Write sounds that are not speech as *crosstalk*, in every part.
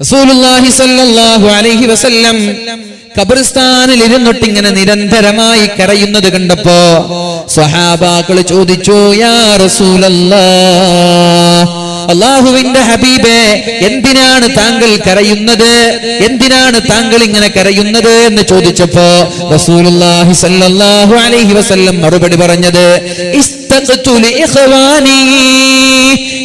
റസൂലുള്ളാഹി സല്ലല്ലാഹു അലൈഹി വസല്ലം നിരന്തരമായി കരയുന്നത് കണ്ടപ്പോ സ്വഹാബാക്കൾ ചോദിച്ചു യാ അള്ളാഹുവിന്റെ ഹബീബെ എന്തിനാണ് താങ്കൾ കരയുന്നത്? എന്തിനാണ് താങ്കൾ ഇങ്ങനെ കരയുന്നത്? എന്ന് ചോദിച്ചപ്പോ റസൂലുള്ളാഹി സല്ലല്ലാഹു അലൈഹി വസല്ലം മറുപടി പറഞ്ഞത് ഇഖ്വാനി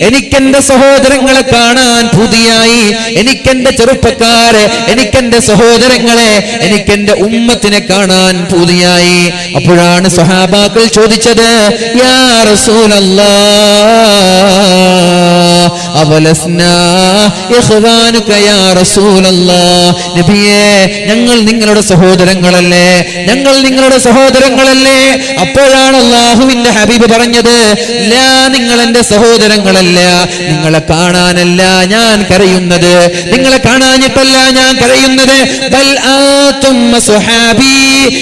എനിക്കെന്റെ സഹോദരങ്ങളെ കാണാൻ പുതിയായി. എനിക്കെന്റെ ചെറുപ്പക്കാരെ എനിക്കെന്റെ സഹോദരങ്ങളെ എനിക്കെന്റെ ഉമ്മത്തിനെ കാണാൻ പുതിയായി. അപ്പോഴാണ് സഹാബാക്കൾ ചോദിച്ചത് യാ നബിയേ ഞങ്ങൾ നിങ്ങളുടെ സഹോദരങ്ങളല്ലേ? ഞങ്ങൾ നിങ്ങളുടെ സഹോദരങ്ങളല്ലേ? അപ്പോഴാണ് അള്ളാഹുവിന്റെ ഹബീബ് പറഞ്ഞത് ലാ നിങ്ങൾ എന്റെ സഹോദരങ്ങളല്ല നിങ്ങളെ കാണാനല്ല ഞാൻ കരയുന്നത് നിങ്ങളെ കാണാഞ്ഞിട്ടല്ല ഞാൻ കരയുന്നത്.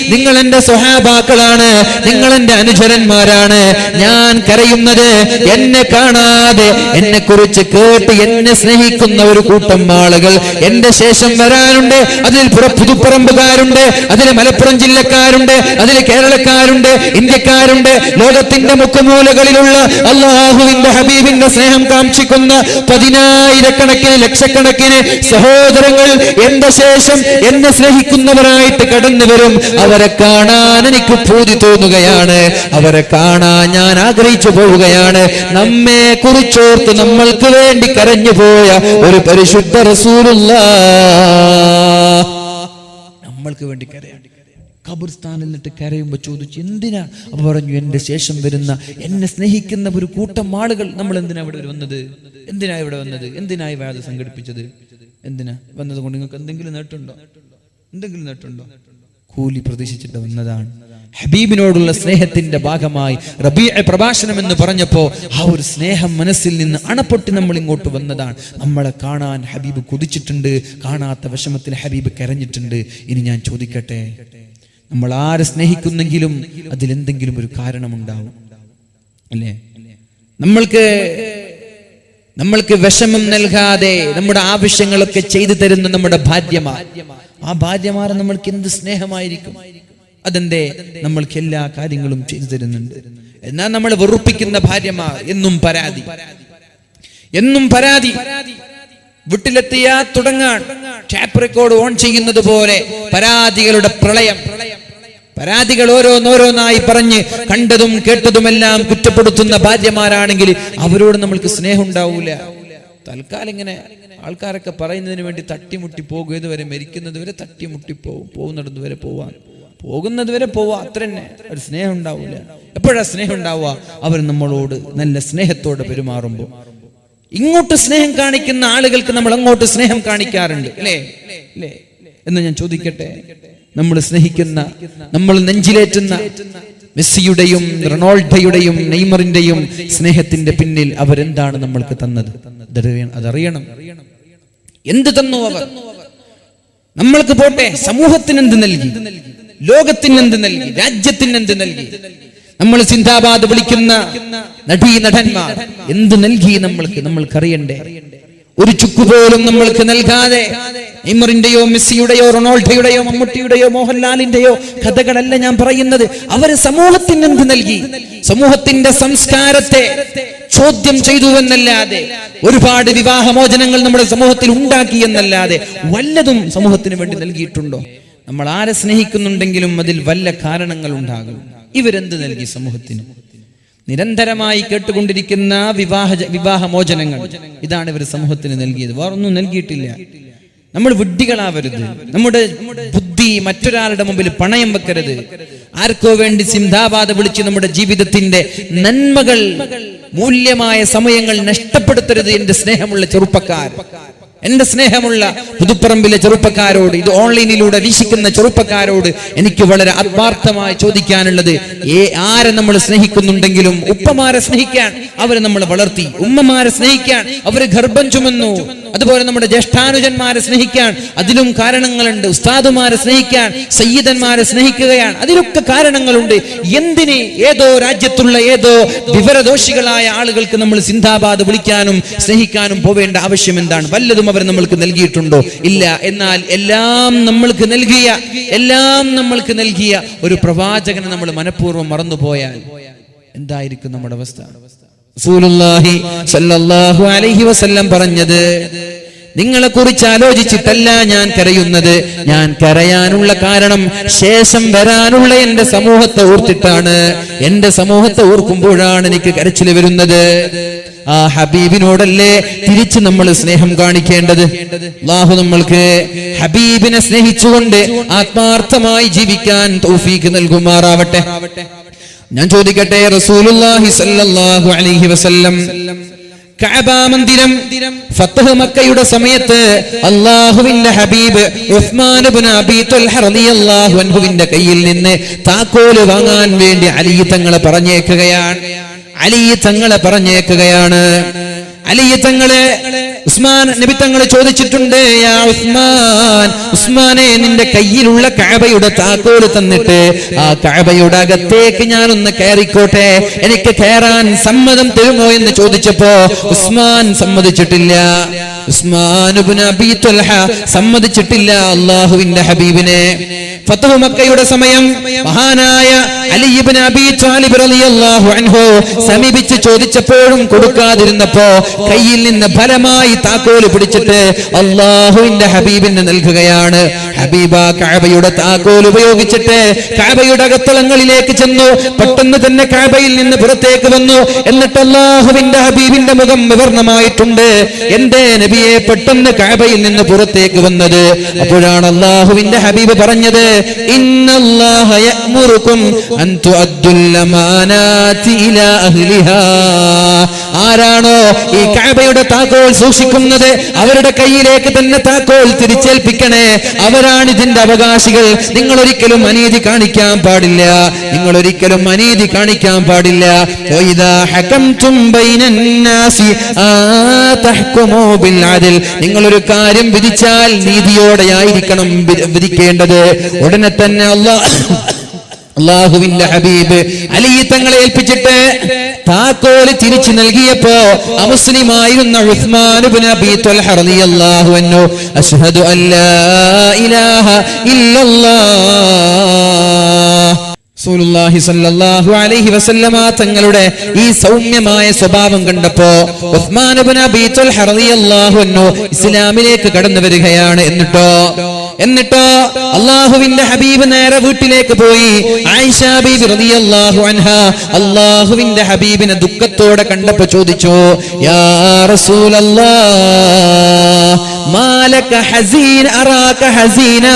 നിങ്ങൾ എന്റെ സ്വഹാബാക്കളാണ് നിങ്ങൾ എന്റെ അനുചരന്മാരാണ് ഞാൻ കരയുന്നത്. എന്നെ കാണാതെ എന്നെ കുറിച്ച് കേട്ട് എന്നെ സ്നേഹിക്കുന്ന ഒരു കൂട്ടം ആളുകൾ എന്റെ ശേഷം വരാനുണ്ട്. അതിൽ പുറ- പുതുപ്പറമ്പുകാരുണ്ട് അതിൽ മലപ്പുറം ജില്ലക്കാരുണ്ട് അതിൽ കേരളക്കാരുണ്ട് ഇന്ത്യക്കാരുണ്ട് ലോകത്തിന്റെ മുക്കുമൂലകളിലുള്ള അള്ളാഹുവിന്റെ ഹബീബിന്റെ സ്നേഹം കാക്ഷിക്കുന്ന പതിനായിരക്കണക്കിന് ലക്ഷക്കണക്കിന് സഹോദരങ്ങൾ എന്റെ ശേഷം എന്നെ സ്നേഹിക്കുന്നവരായിട്ട് കടന്നു വരും. അവരെ കാണാൻ എനിക്ക് ഭൂതി തോന്നുകയാണ്. അവരെ കാണാൻ ഞാൻ ആഗ്രഹിച്ചു പോവുകയാണ്. നമ്മെ കുറിച്ചോർത്ത് നമ്മൾക്ക് വേണ്ടി കരഞ്ഞു പോയ ഒരു പരിശുദ്ധ റസൂലുള്ള. നമ്മൾക്ക് വേണ്ടി കരയാൻ ഖബർസ്ഥാനിൽ നിന്നിട്ട് കരയുമ്പോൾ ചോദിച്ചു എന്തിനാ? അപ്പൊ പറഞ്ഞു എന്റെ ശേഷം വരുന്ന എന്നെ സ്നേഹിക്കുന്ന ഒരു കൂട്ടം ആളുകൾ നമ്മൾ എന്തിനാ ഇവിടെ വന്നത്? എന്തിനാ ഇവിടെ വന്നത്? എന്തിനാ ഈ വേദ സംഘടിപ്പിച്ചത്? എന്തിനാ? വന്നത് കൊണ്ട് നിങ്ങൾക്ക് എന്തെങ്കിലും നേട്ടമുണ്ടോ? എന്തെങ്കിലും നേട്ടമുണ്ടോ? കൂലി പ്രതീക്ഷിച്ചിട്ട് വന്നതാണ്. ഹബീബിനോടുള്ള സ്നേഹത്തിന്റെ ഭാഗമായി റബി പ്രഭാഷണം എന്ന് പറഞ്ഞപ്പോ ആ ഒരു സ്നേഹം മനസ്സിൽ നിന്ന് അണപ്പൊട്ടി നമ്മൾ ഇങ്ങോട്ട് വന്നതാണ്. നമ്മളെ കാണാൻ ഹബീബ് കൊതിച്ചിട്ടുണ്ട് കാണാത്ത വിഷമത്തിൽ ഹബീബ് കരഞ്ഞിട്ടുണ്ട്. ഇനി ഞാൻ ചോദിക്കട്ടെ? നമ്മൾ ആരെ സ്നേഹിക്കുന്നെങ്കിലും അതിലെന്തെങ്കിലും ഒരു കാരണമുണ്ടാവും. അല്ലേ? നമ്മൾക്ക് നമ്മൾക്ക് വിഷമം നൽകാതെ നമ്മുടെ ആവശ്യങ്ങളൊക്കെ ചെയ്തു തരുന്ന നമ്മുടെ ഭാര്യമാർ. ആ ഭാര്യമാരെ നമ്മൾക്ക് എന്ത് സ്നേഹമായിരിക്കും? അതെന്തേ? നമ്മൾക്ക് എല്ലാ കാര്യങ്ങളും ചെയ്തു തരുന്നുണ്ട്. എന്നാൽ നമ്മൾ വെറുപ്പിക്കുന്ന ഭാര്യമാർ എന്നും പരാതി. എന്നും പരാതി. വീട്ടിലെത്തിയ തുടങ്ങാൻ. ടാപ്പ് റെക്കോർഡ് ഓൺ ചെയ്യുന്നത് പോലെ പരാതികളുടെ പ്രളയം. പരാതികൾ ഓരോന്നോരോന്നായി പറഞ്ഞ് കണ്ടതും കേട്ടതുമെല്ലാം കുറ്റപ്പെടുത്തുന്ന ഭാര്യമാരാണെങ്കിൽ അവരോട് നമ്മൾക്ക് സ്നേഹം ഉണ്ടാവൂല. തൽക്കാലം ഇങ്ങനെ ആൾക്കാരൊക്കെ പറയുന്നതിന് വേണ്ടി തട്ടിമുട്ടി പോകും. ഇതുവരെ മരിക്കുന്നത് വരെ തട്ടിമുട്ടി പോകും. പോകുന്നിടത്ത് വരെ പോവാൻ. പോകുന്നത് വരെ പോവാ. അത്ര തന്നെ. ഒരു സ്നേഹം ഉണ്ടാവൂല. എപ്പോഴാ സ്നേഹം ഉണ്ടാവുക? അവർ നമ്മളോട് നല്ല സ്നേഹത്തോടെ പെരുമാറുമ്പോൾ. ഇങ്ങോട്ട് സ്നേഹം കാണിക്കുന്ന ആളുകൾക്ക് നമ്മൾ അങ്ങോട്ട് സ്നേഹം കാണിക്കാറുണ്ട് അല്ലേ? എന്ന് ഞാൻ ചോദിക്കട്ടെ? നമ്മൾ സ്നേഹിക്കുന്ന നമ്മൾ നെഞ്ചിലേറ്റുന്ന മെസ്സിയുടെയും റൊണാൾഡോയുടെയും നെയ്മറിന്റെയും സ്നേഹത്തിന്റെ പിന്നിൽ അവരെന്താണ് നമ്മൾക്ക് തന്നത്? അതറിയണം. എന്ത് തന്നു അവർ? നമ്മൾക്ക് പോട്ടെ സമൂഹത്തിന് എന്ത് നൽകി? ലോകത്തിന് എന്ത് നൽകി? രാജ്യത്തിന് എന്ത് നൽകി? നമ്മൾ സിന്ദാബാദ് വിളിക്കുന്ന നടീ നടന്മാർ എന്ത് നൽകി നമ്മൾക്ക്? നമ്മൾക്കറിയണ്ടേ? ഒരു ചുക്കുപോലും നമ്മൾക്ക് നൽകാതെ നെയ്മറിന്റെയോ മെസ്സിയുടെയോ റൊണാൾഡോയുടെയോ മമ്മൂട്ടിയുടെയോ മോഹൻലാലിന്റെയോ കഥകളല്ല ഞാൻ പറയുന്നത്. അവർ സമൂഹത്തിന് എന്ത് നൽകി? സമൂഹത്തിന്റെ സംസ്കാരത്തെ ചോദ്യം ചെയ്തു എന്നല്ലാതെ ഒരുപാട് വിവാഹമോചനങ്ങൾ നമ്മുടെ സമൂഹത്തിൽ ഉണ്ടാക്കി എന്നല്ലാതെ വല്ലതും സമൂഹത്തിന് വേണ്ടി നൽകിയിട്ടുണ്ടോ? നമ്മൾ ആരെ സ്നേഹിക്കുന്നുണ്ടെങ്കിലും അതിൽ വല്ല കാരണങ്ങൾ ഉണ്ടാകും? ഇവരെന്ത് നൽകി സമൂഹത്തിന്? നിരന്തരമായി കേട്ടുകൊണ്ടിരിക്കുന്ന വിവാഹ വിവാഹമോചനങ്ങൾ ഇതാണ് ഇവർ സമൂഹത്തിന് നൽകിയത്. വേറൊന്നും നൽകിയിട്ടില്ല. നമ്മൾ വിഡ്ഢികളാവരുത്. നമ്മുടെ ബുദ്ധി മറ്റൊരാളുടെ മുമ്പിൽ പണയം വെക്കരുത്. ആർക്കോ വേണ്ടി സിന്ധാബാധ വിളിച്ച് നമ്മുടെ ജീവിതത്തിന്റെ നന്മകൾ മൂല്യമായ സമയങ്ങൾ നഷ്ടപ്പെടുത്തരുത് എന്റെ സ്നേഹമുള്ള ചെറുപ്പക്കാർ. എന്റെ സ്നേഹമുള്ള പുതുപ്പറമ്പിലെ ചെറുപ്പക്കാരോട് ഇത് ഓൺലൈനിലൂടെ വീക്ഷിക്കുന്ന ചെറുപ്പക്കാരോട് എനിക്ക് വളരെ ആത്മാർത്ഥമായി ചോദിക്കാനുള്ളത് ഏ ആരെ നമ്മൾ സ്നേഹിക്കുന്നുണ്ടെങ്കിലും ഉപ്പമാരെ സ്നേഹിക്കാൻ അവരെ നമ്മൾ വളർത്തി ഉമ്മമാരെ സ്നേഹിക്കാൻ അവർ ഗർഭം ചുമന്നു അതുപോലെ നമ്മുടെ ജ്യേഷ്ഠാനുജന്മാരെ സ്നേഹിക്കാൻ അതിലും കാരണങ്ങളുണ്ട് ഉസ്താദുമാരെ സ്നേഹിക്കാൻ സയ്യിദന്മാരെ സ്നേഹിക്കുകയാണ് അതിലൊക്കെ കാരണങ്ങളുണ്ട് എന്തിന് ഏതോ രാജ്യത്തുള്ള ഏതോ വിവരദോഷികളായ ആളുകൾക്ക് നമ്മൾ സിന്ധാബാദ് വിളിക്കാനും സ്നേഹിക്കാനും പോവേണ്ട ആവശ്യം എന്താണ്? വല്ലതും അവർ നമ്മൾക്ക് നൽകിയിട്ടുണ്ടോ? ഇല്ല. എന്നാൽ എല്ലാം നമ്മൾക്ക് നൽകിയ എല്ലാം നമ്മൾക്ക് നൽകിയ ഒരു പ്രവാചകനെ നമ്മൾ മനഃപൂർവം മറന്നുപോയാൽ എന്തായിരിക്കും നമ്മുടെ അവസ്ഥ? അലൈഹി വസല്ലം പറഞ്ഞത് നിങ്ങളെ കുറിച്ച് ആലോചിച്ചിട്ടല്ല ഞാൻ കരയുന്നത്. ഞാൻ കരയാനുള്ള കാരണം ശേഷം വരാനുള്ള എന്റെ സമൂഹത്തെ ഓർത്തിട്ടാണ്. എന്റെ സമൂഹത്തെ ഓർക്കുമ്പോഴാണ് എനിക്ക് കരച്ചിൽ വരുന്നത്. ആ ഹബീബിനോടല്ലേ തിരിച്ച് നമ്മൾ സ്നേഹം കാണിക്കേണ്ടത്? അള്ളാഹു നമ്മൾക്ക് ഹബീബിനെ സ്നേഹിച്ചുകൊണ്ട് ആത്മാർത്ഥമായി ജീവിക്കാൻ തൗഫീക്ക് നൽകുമാറാവട്ടെ. ഞാൻ ചോദിക്കട്ടെ റസൂലുള്ളാഹി സല്ലല്ലാഹു അലൈഹി വസല്ലം മന്ദിരം മക്കയുടെ സമയത്ത് അള്ളാഹുവിന്റെ ഹബീബ് ഉസ്മാൻ കയ്യിൽ നിന്ന് താക്കോൽ വാങ്ങാൻ വേണ്ടി അലി തങ്ങളെ പറഞ്ഞേക്കുകയാണ്. അലി തങ്ങളെ പറഞ്ഞേക്കുകയാണ്. അലി തങ്ങളെ ഉസ്മാൻ നബി തങ്ങളെ ചോദിച്ചിട്ടുണ്ട് യാ ഉസ്മാൻ ഉസ്മാനെ നിന്റെ കയ്യിലുള്ള കഅബയുടെ താക്കോൽ തന്നിട്ട് ആ കഅബയുടെ അകത്തേക്ക് ഞാനൊന്ന് കയറിക്കോട്ടെ എനിക്ക് കയറാൻ സമ്മതം തരുമോ? എന്ന് ചോദിച്ചപ്പോ ഉസ്മാൻ സമ്മതിച്ചിട്ടില്ല. സമ്മതിച്ചിട്ടില്ല അള്ളാഹുവിന്റെ ഹബീബിനെ. ഫത്തഹു മക്കയുടെ സമയം മഹാനായ അലി ഇബ്നു അബീ ത്വാലിബ് റളിയല്ലാഹു അൻഹു സമീപിച്ച് ചോദിച്ചപ്പോഴും കൊടുക്കാതിരുന്നപ്പോ കയ്യിൽ നിന്ന് ഫലമായി താക്കോൽ പിടിച്ചിട്ട് അള്ളാഹുവിന്റെ ഹബീബിന് നൽകുകയാണ്. ഹബീബ കഅബയുടെ താക്കോൽ ഉപയോഗിച്ചിട്ട് കഅബയുടെ അകത്തളങ്ങളിലേക്ക് ചെന്നു. പെട്ടെന്ന് തന്നെ കഅബയിൽ നിന്ന് പുറത്തേക്ക് വന്നു. എന്നിട്ട് അള്ളാഹുവിന്റെ ഹബീബിന്റെ മുഖം വിവർണമായിട്ടുണ്ട്. എന്റെ നബിയെ പെട്ടെന്ന് കഅബയിൽ നിന്ന് പുറത്തേക്ക് വന്നത്. അപ്പോഴാണ് അള്ളാഹുവിന്റെ ഹബീബ് പറഞ്ഞത് ആരാണോ ഈ കഅബയുടെ താക്കോൽ സൂക്ഷിക്കുന്നത് അവരുടെ കയ്യിലേക്ക് തന്നെ താക്കോൽ തിരിച്ചേൽപ്പിക്കണേ. അവരാണ് ഇതിന്റെ അവകാശികൾ. നിങ്ങൾ ഒരിക്കലും അനീതി കാണിക്കാൻ പാടില്ല. നിങ്ങൾ ഒരിക്കലും അനീതി കാണിക്കാൻ പാടില്ല. അദൽ നിങ്ങൾ ഒരു കാര്യം വിധിച്ചാൽ നീതിയോടെ ആയിരിക്കണം വിധിക്കേണ്ടത്. ഉടനെ തന്നെ അള്ളാഹ് അള്ളാഹുവിന്റെ ഹബീബ് അലി തങ്ങളെ ഏൽപ്പിച്ചിട്ട് താക്കോൽ തിരിച്ചു നൽകിയപ്പോ അമുസ്ലിമായിരുന്ന ഉസ്മാൻ ഇബ്നു അബീ അൻഹു അഷ്ഹദു ഇല്ലല്ലാഹ് അലൈഹി വസല്ലമ തങ്ങളുടെ ഈ സൗമ്യമായ സ്വഭാവം കണ്ടപ്പോ ഉസ്മാൻ ഇബ്നു റളിയല്ലാഹു അൻഹു ഇസ്ലാമിലേക്ക് കടന്നു വരികയാണ്. എന്നിട്ടോ? എന്നിട്ടോ? അള്ളാഹുവിന്റെ ഹബീബ് നേരെ വീട്ടിലേക്ക് പോയി. റളിയല്ലാഹു അള്ളാഹുവിന്റെ ഹബീബിനെ ദുഃഖത്തോടെ കണ്ടപ്പോ ചോദിച്ചു യാ റസൂലല്ലാഹ് മാലക ഹസീൻ അറാക ഹസീന.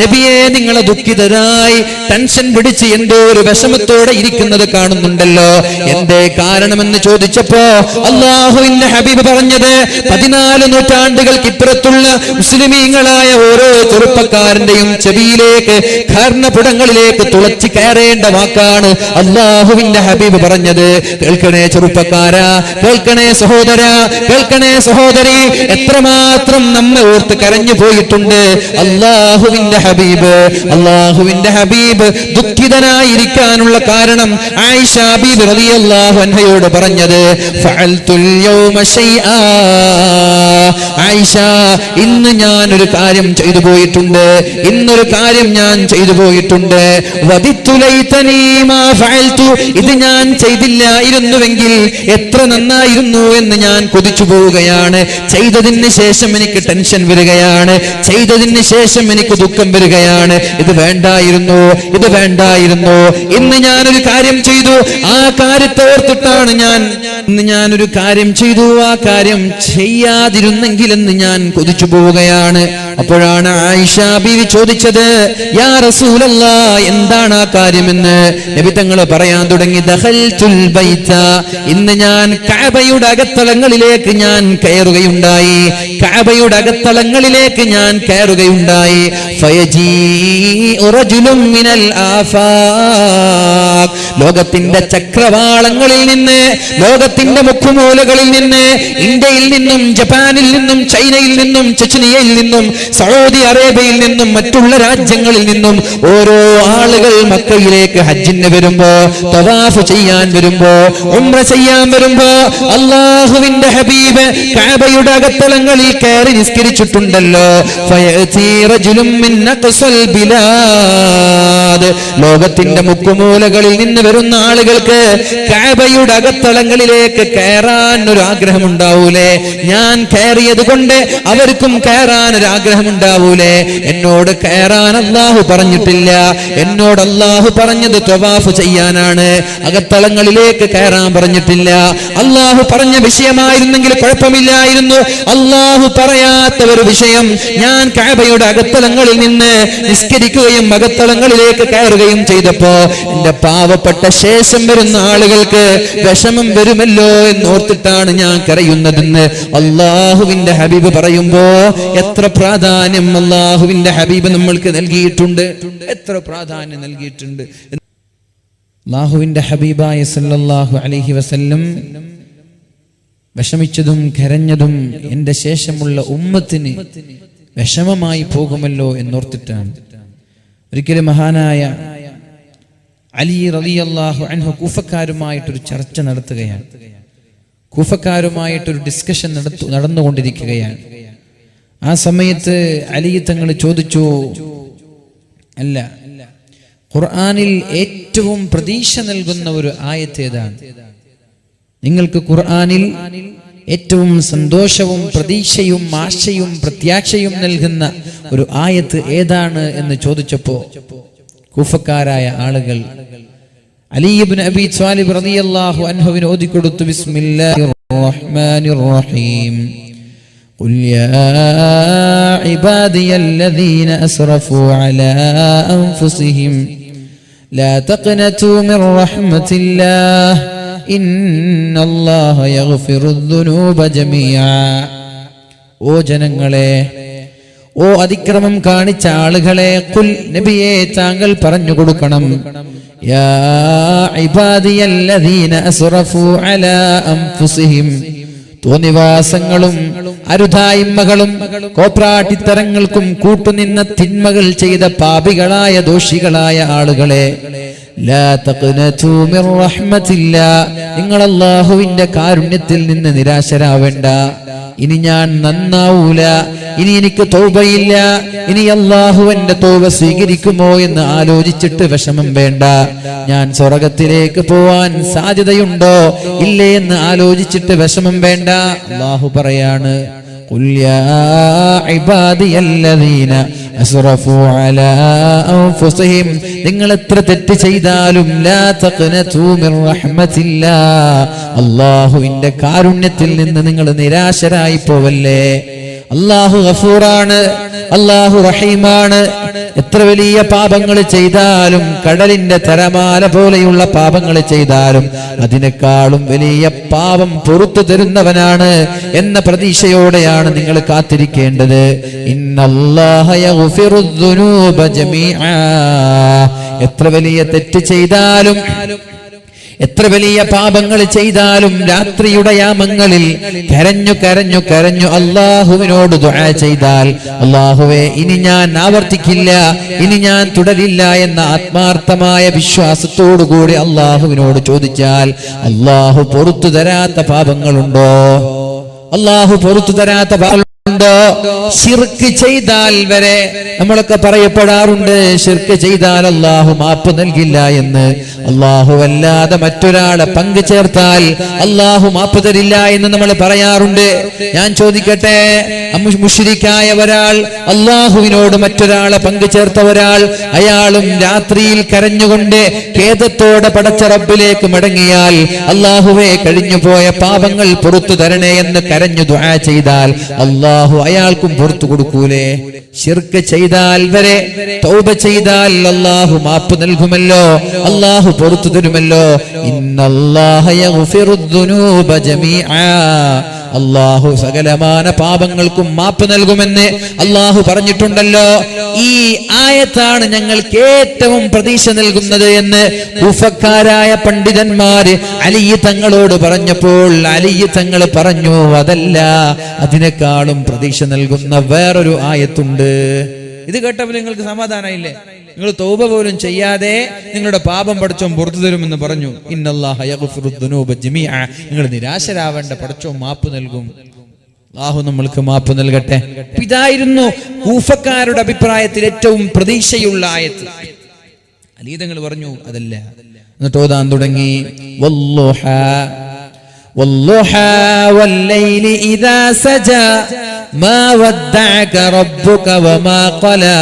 നബിയെ നിങ്ങളെ ദുഃഖിതരായി. ടെൻഷൻ പിടിച്ച് എന്തോ ഒരു വിഷമത്തോടെ ഇരിക്കുന്നത് കാണുന്നുണ്ടല്ലോ. എന്തേ കാരണമെന്ന് ചോദിച്ചപ്പോ അള്ളാഹുവിന്റെ ഹബീബ് പറഞ്ഞത് പതിനാല് നൂറ്റാണ്ടുകൾക്ക് ഇപ്പുറത്തുള്ള മുസ്ലിമീങ്ങളായ ഓരോ ചെറുപ്പക്കാരന്റെയും ചെവിയിലേക്ക് കർണപുടങ്ങളിലേക്ക് തുളച്ചു കയറേണ്ട വാക്കാണ് അള്ളാഹുവിന്റെ ഹബീബ് പറഞ്ഞത്. കേൾക്കണേ ചെറുപ്പക്കാരാ കേൾക്കണേ സഹോദര കേൾക്കണേ സഹോദരി. എത്രമാത്രം നമ്മെ ഓർത്ത് കരഞ്ഞു പോയിട്ടുണ്ട്. അള്ളാഹുവിന്റെ ഹബീബ് അള്ളാഹുവിന്റെ ഹബീബ് ദുഃഖിതനായിരിക്കാനുള്ള കാരണം ആയിഷ ഹബീബ് അൻഹയോട് പറഞ്ഞത് ആയിഷ ഇന്ന് ഞാൻ ഒരു കാര്യം ചെയ്തു പോയിട്ടുണ്ട്. ഇന്നൊരു കാര്യം ഞാൻ ചെയ്തു പോയിട്ടുണ്ട്. ഇത് ഞാൻ ചെയ്തില്ലായിരുന്നുവെങ്കിൽ എത്ര നന്നായിരുന്നു എന്ന് ഞാൻ കൊതിച്ചു പോവുകയാണ്. ചെയ്തതിന് ശേഷം എനിക്ക് ടെൻഷൻ വരികയാണ്. ചെയ്തതിന് ശേഷം എനിക്ക് ദുഃഖം വരികയാണ്. ഇത് വേണ്ടായിരുന്നു ഇത് വേണ്ടായിരുന്നു. ഇന്ന് ഞാനൊരു കാര്യം ചെയ്തു. ആ കാര്യത്തെ ഓർത്തിട്ടാണ് ഞാൻ ഇന്ന് ഞാനൊരു കാര്യം ചെയ്തു. ആ കാര്യം ചെയ്യാതിരുന്നെങ്കിൽ എന്ന് ഞാൻ കൊതിച്ചു പോവുകയാണ്. അപ്പോഴാണ് ആയിഷ ബീവി ചോദിച്ചത് യാ റസൂലല്ലാ എന്താണ് ആ കാര്യമെന്ന്? നബി തങ്ങൾ പറയാൻ തുടങ്ങി ഇന്ന് ഞാൻ കഅബയുടെ അകത്തളങ്ങളിലേക്ക് ഞാൻ കയറുകയുണ്ടായി. കഅബയുടെ അകത്തളങ്ങളിലേക്ക് ഞാൻ കയറുകയുണ്ടായി. ഫയജീ റജുലുൻ മിനൽ ആഫാഖ് ലോകത്തിന്റെ ചക്രവാളങ്ങളിൽ നിന്ന് ലോകത്തിന്റെ മുക്കുമൂലകളിൽ നിന്ന് ഇന്ത്യയിൽ നിന്നും ജപ്പാനിൽ നിന്നും ചൈനയിൽ നിന്നും ചെച്ചനിയയിൽ നിന്നും സൗദി അറേബ്യയിൽ നിന്നും മറ്റുള്ള രാജ്യങ്ങളിൽ നിന്നും ഓരോ ആളുകൾ മക്കയിലേക്ക് ഹജ്ജിന് വരുമ്പോ തവാഫ് ചെയ്യാൻ വരുമ്പോ ഉമ്ര ചെയ്യാൻ വരുമ്പോ അള്ളാഹുവിന്റെ ഹബീബ് കാബയുടെ അകത്തലങ്ങളിൽ കയറി നിസ്കരിച്ചിട്ടുണ്ടല്ലോ. ലോകത്തിന്റെ മുക്കുമൂലകളിൽ നിന്ന് വരുന്ന ആളുകൾക്ക് കാബയുടെ അകത്തളങ്ങളിലേക്ക് കയറാൻ ഒരു ആഗ്രഹം ഉണ്ടാവൂലേ ഞാൻ കയറിയത് കൊണ്ട് അവർക്കും കയറാൻ ഒരു ആഗ്രഹം ഉണ്ടാവൂലേ എന്നോട് കയറാൻ അള്ളാഹു പറഞ്ഞിട്ടില്ല. എന്നോട് അള്ളാഹു പറഞ്ഞത് ത്വവാഫ് ചെയ്യാനാണ്. അകത്തളങ്ങളിലേക്ക് കയറാൻ പറഞ്ഞിട്ടില്ല. അള്ളാഹു പറഞ്ഞ വിഷയമായിരുന്നെങ്കിൽ കുഴപ്പമില്ലായിരുന്നു. അള്ളാഹു പറയാത്ത ഒരു വിഷയം ഞാൻ കാബയുടെ അകത്തളങ്ങളിൽ നിന്ന് നിസ്കരിക്കുകയും അകത്തളങ്ങളിലേക്ക് കയറുകയും ചെയ്തപ്പോ എന്റെ പാവപ്പെട്ട ശേഷം വരുന്ന ആളുകൾക്ക് വിഷമം വരുമല്ലോ എന്നോർത്തിട്ടാണ് ഞാൻ കരയുന്നതെന്ന് അള്ളാഹുവിന്റെ ഹബീബ് പറയുമ്പോ എത്ര പ്രാധാന്യം അള്ളാഹുവിന്റെ ഹബീബ് നമ്മൾക്ക് നൽകിയിട്ടുണ്ട്. എത്ര പ്രാധാന്യം നൽകിയിട്ടുണ്ട്. ലാഹുവിന്റെ ഹബീബായ സല്ലല്ലാഹു അലൈഹി വസല്ലം വിഷമിച്ചതും കരഞ്ഞതും എന്റെ ശേഷമുള്ള ഉമ്മത്തിന് വിഷമമായി പോകുമല്ലോ എന്നോർത്തിട്ടാണ്. ഒരിക്കലും മഹാനായ അലി റളിയല്ലാഹു അൻഹു കൂഫക്കാരുമായിട്ടൊരു ചർച്ച നടത്തുകയാണ്. കൂഫക്കാരുമായിട്ടൊരു ഡിസ്കഷൻ നടത്തു നടന്നുകൊണ്ടിരിക്കുകയാണ്. ആ സമയത്ത് അലി തങ്ങൾ ചോദിച്ചു അല്ല ഖുർആാനിൽ ഏറ്റവും പ്രതീക്ഷ നൽകുന്ന ഒരു ആയത്ത് ഏതാണ്? നിങ്ങൾക്ക് ഖുർആാനിൽ ഏറ്റവും സന്തോഷവും പ്രതീക്ഷയും ആശയും പ്രത്യാശയും നൽകുന്ന ഒരു ആയത്ത് ഏതാണ്? എന്ന് ചോദിച്ചപ്പോ കൂഫക്കാരായ ആളുകൾ അലീബിൻ അബി സ്വാലിബ് റളിയല്ലാഹു അൻഹുവിന് ഓതിക്കൊടുത്തു ബിസ്മില്ലാഹിർ റഹ്മാനിർ റഹീം. قل يا عبادي الذين أسرفوا على أنفسهم لا تقنطوا من رحمة الله إن الله يغفر الذنوب جميعا ഓ ജനങ്ങളെ ഓ അതിക്രമം കാണിച്ച ആളുകളെ കുൽ നബിയെ താങ്കൾ പറഞ്ഞു കൊടുക്കണം യാ ഇബാദിയല്ലദീന അസ്റഫു അലാ അൻഫുസിഹിം തോന്നിവാസങ്ങളും അരുതായ്മകളും കോപ്രാട്ടിത്തരങ്ങൾക്കും കൂട്ടുനിന്ന തിന്മകൾ ചെയ്ത പാപികളായ ദോഷികളായ ആളുകളെ നിങ്ങളല്ലാഹുവിന്റെ കാരുണ്യത്തിൽ നിന്ന് നിരാശരാവേണ്ട. ഇനി ഞാൻ നന്നാവൂല ഇനി എനിക്ക് തൗബയില്ല ഇനി അള്ളാഹു എന്റെ തൗബ സ്വീകരിക്കുമോ എന്ന് ആലോചിച്ചിട്ട് വിഷമം വേണ്ട ഞാൻ സ്വർഗത്തിലേക്ക് പോവാൻ സാധ്യതയുണ്ടോ ഇല്ലേ എന്ന് ആലോചിച്ചിട്ട് വിഷമം വേണ്ട അള്ളാഹു പറയാണ് قل يا عبادي الذين أسرفوا على أنفسهم നിങ്ങൾ എത്ര തെറ്റ് ചെയ്താലും അല്ലാഹുവിന്റെ കാരുണ്യത്തിൽ നിന്ന് നിങ്ങൾ നിരാശരായി പോവല്ലേ? അള്ളാഹു ഗഫൂറാണ് അള്ളാഹു റഹീമാണ്. എത്ര വലിയ പാപങ്ങൾ ചെയ്താലും കടലിന്റെ തരമാല പോലെയുള്ള പാപങ്ങൾ ചെയ്താലും അതിനേക്കാളും വലിയ പാപം പുറത്തു തരുന്നവനാണ് എന്ന പ്രതീക്ഷയോടെയാണ് നിങ്ങൾ കാത്തിരിക്കേണ്ടത്. എത്ര വലിയ തെറ്റ് ചെയ്താലും എത്ര വലിയ പാപങ്ങൾ ചെയ്താലും രാത്രിയുടെ യാമങ്ങളിൽ കരഞ്ഞു കരഞ്ഞു കരഞ്ഞു അള്ളാഹുവിനോട് ദുആ ചെയ്താൽ അള്ളാഹുവെ ഇനി ഞാൻ ആവർത്തിക്കില്ല ഇനി ഞാൻ തുടരില്ല എന്ന ആത്മാർത്ഥമായ വിശ്വാസത്തോടു കൂടി അള്ളാഹുവിനോട് ചോദിച്ചാൽ അള്ളാഹു പൊറത്തു തരാത്ത പാപങ്ങളുണ്ടോ? അള്ളാഹു പൊറത്തു തരാത്ത പാപങ്ങളുണ്ടോ ഷിർക്ക് ചെയ്താൽ വരെ നമ്മളൊക്കെ പറയപ്പെടാറുണ്ട് ശിർക്ക് ചെയ്താൽ അള്ളാഹു മാപ്പ് നൽകില്ല എന്ന്. അള്ളാഹു അല്ലാതെ മറ്റൊരാളെ പങ്കു ചേർത്താൽ അള്ളാഹു മാപ്പ് തരില്ല എന്ന് നമ്മൾ പറയാറുണ്ട്. ഞാൻ ചോദിക്കട്ടെ മുഷിരിക്കായ ഒരാൾ അള്ളാഹുവിനോട് മറ്റൊരാളെ പങ്കു ചേർത്ത ഒരാൾ അയാളും രാത്രിയിൽ കരഞ്ഞുകൊണ്ട് ഖേദത്തോടെ പടച്ച റബ്ബിലേക്ക് മടങ്ങിയാൽ അള്ളാഹുവെ കഴിഞ്ഞുപോയ പാപങ്ങൾ പുറത്തു തരണേ എന്ന് കരഞ്ഞു ദുആ ചെയ്താൽ അള്ളാഹു അയാൾക്കും പുറത്തു കൊടുക്കൂലേ? ശിർക്ക് ചെയ്താൽ വരെ തൗബ ചെയ്താൽ അള്ളാഹു മാപ്പ് നൽകുമല്ലോ അള്ളാഹു പുറത്തു തരുമല്ലോ. ഇന്നല്ലാഹ അള്ളാഹു സകലമാന പാപങ്ങൾക്കും മാപ്പ് നൽകുമെന്ന് അള്ളാഹു പറഞ്ഞിട്ടുണ്ടല്ലോ. ഈ ആയത്താണ് ഞങ്ങൾക്ക് ഏറ്റവും പ്രതീക്ഷ നൽകുന്നത് എന്ന് ഉഫക്കാരായ പണ്ഡിതന്മാര് അലിയ തങ്ങളോട് പറഞ്ഞപ്പോൾ അലിയ തങ്ങൾ പറഞ്ഞു അതല്ല അതിനേക്കാളും പ്രതീക്ഷ നൽകുന്ന വേറൊരു ആയത്തുണ്ട്. ഇത് കേട്ടപ്പോൾ നിങ്ങൾക്ക് സമാധാനമായില്ലേ? നിങ്ങൾ തൗബ പോലും ചെയ്യാതെ നിങ്ങളുടെ പാപം പഠിച്ചോൻ പുറത്തു തരുമെന്ന് പറഞ്ഞു ഇന്നല്ലാഹ യഗ്ഫിറു ദുനൂബ ജമീഅ നിങ്ങൾ നിരാശരാവേണ്ട പഠിച്ചോ മാപ്പ് നൽകും അള്ളാഹു നമ്മൾക്ക് മാപ്പ് നൽകട്ടെ അപ്പൊ ഇതായിരുന്നു കൂഫക്കാരുടെ അഭിപ്രായത്തിൽ ഏറ്റവും പ്രതീക്ഷയുള്ള ആയത്ത് അലീതങ്ങൾ പറഞ്ഞു അതല്ല എന്നിട്ട് ഓതാൻ തുടങ്ങി വല്ലുഹ والضحى والليل إذا سجى ما ودعك ربك وما قلى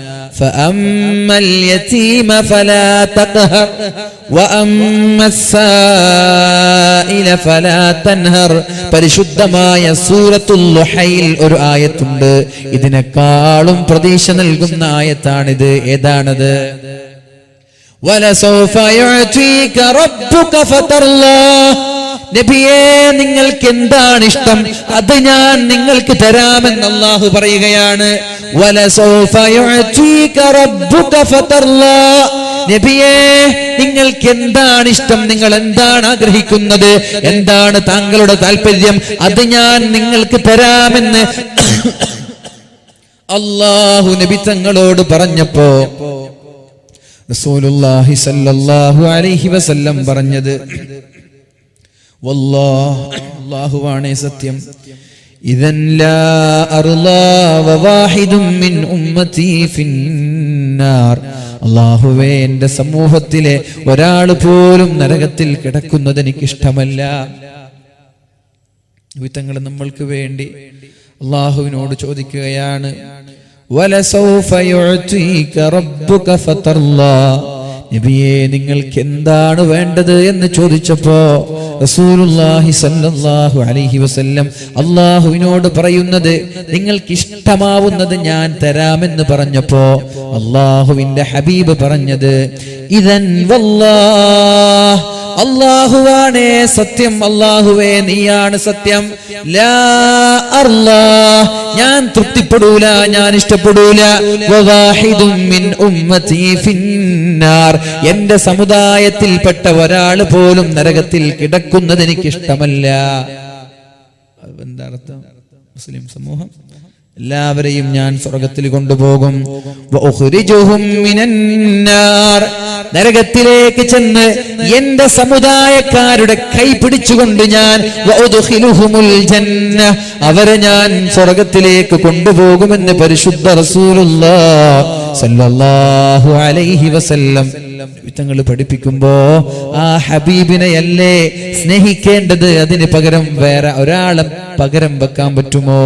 فأما اليتيم فلا تقهر وأما السائل فلا تنهر പരിശുദ്ധമായ സൂറത്തുൽ ലുഹയിൽ ഒരു ആയത്തുണ്ട് ഇതിനേക്കാളും പ്രതീക്ഷ നൽകുന്ന ആയത്താണിത് ഏതാണത് വലസൗഫ യുഅ്തീക റബ്ബുക ഫതർലാ നബിയേ നിങ്ങൾക്ക് എന്താണ് ഇഷ്ടം അത് ഞാൻ നിങ്ങൾക്ക് തരാമെന്ന് അള്ളാഹു പറയുകയാണ് വലസൗഫ യുഅ്തീക റബ്ബുക ഫതർലാ നബിയേ നിങ്ങൾക്ക് എന്താണ് ഇഷ്ടം നിങ്ങൾ എന്താണ് ആഗ്രഹിക്കുന്നത്? എന്താണ് താങ്കളുടെ താല്പര്യം അത് ഞാൻ നിങ്ങൾക്ക് തരാമെന്ന് *coughs* അള്ളാഹു നബി തങ്ങളോട് പറഞ്ഞപ്പോ റസൂലുള്ളാഹി സല്ലല്ലാഹു അലൈഹി വസല്ലം പറഞ്ഞത് വല്ലാഹ് അല്ലാഹുവാണേ സത്യം. ഇദൻ ലാ وواحد من മിൻ في النار അല്ലാഹുവേ എന്റെ സമൂഹത്തിലെ ഒരാൾ പോലും നരകത്തിൽ കിടക്കുന്നത് എനിക്ക് ഇഷ്ടമല്ല വിത്തങ്ങൾ നമ്മൾക്ക് വേണ്ടി അള്ളാഹുവിനോട് ചോദിക്കുകയാണ് വലസൗഫ റബ്ബുക ഫതർലാ? നബിയെ നിങ്ങൾക്ക് എന്താണ് വേണ്ടത് എന്ന് ചോദിച്ചപ്പോ സല്ലല്ലാഹു അലൈഹി വസല്ലം അള്ളാഹുവിനോട് പറയുന്നത് നിങ്ങൾക്ക് ഇഷ്ടമാവുന്നത് ഞാൻ തരാമെന്ന് പറഞ്ഞപ്പോ അള്ളാഹുവിന്റെ ഹബീബ് പറഞ്ഞത് ഇതൻ വല്ലാഹ് അള്ളാഹുവാണേ സത്യം അള്ളാഹുവേ നീയാണ് സത്യം. ലാ ഞാൻ തൃപ്തിപ്പെടൂല ഞാൻ ഇഷ്ടപ്പെടൂല. മിൻ ഉമ്മതി ഫിന്നാർ. എന്റെ സമുദായത്തിൽപ്പെട്ട ഒരാൾ പോലും നരകത്തിൽ കിടക്കുന്നത് എനിക്ക് ഇഷ്ടമല്ല എന്താ അർത്ഥം? മുസ്ലിം സമൂഹം? എല്ലാവരെയും ഞാൻ സ്വർഗത്തിൽ കൊണ്ടുപോകും. നരകത്തിലേക്ക് ചെന്ന് എന്റെ സമുദായക്കാരുടെ കൈ പിടിച്ചുകൊണ്ട് ഞാൻ. അവരെ ഞാൻ സ്വർഗത്തിലേക്ക് കൊണ്ടുപോകുമെന്ന് പരിശുദ്ധ റസൂലുള്ളാഹ് അലൈഹി വസല്ലം പഠിപ്പിക്കുമ്പോ ആ ഹബീബിനെയല്ലേ സ്നേഹിക്കേണ്ടത് അതിന് പകരം വേറെ ഒരാളെ പകരം വെക്കാൻ പറ്റുമോ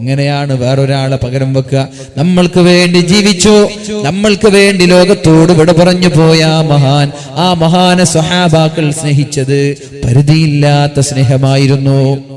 എങ്ങനെയാണ് വേറൊരാളെ പകരം വെക്കുക? നമ്മൾക്ക് വേണ്ടി ജീവിച്ചു. നമ്മൾക്ക് വേണ്ടി ലോകത്തോട് വിട പറഞ്ഞു പോയ ആ മഹാൻ ആ മഹാന സ്വഹാബാക്കൾ സ്നേഹിച്ചത് പരിധിയില്ലാത്ത സ്നേഹമായിരുന്നു.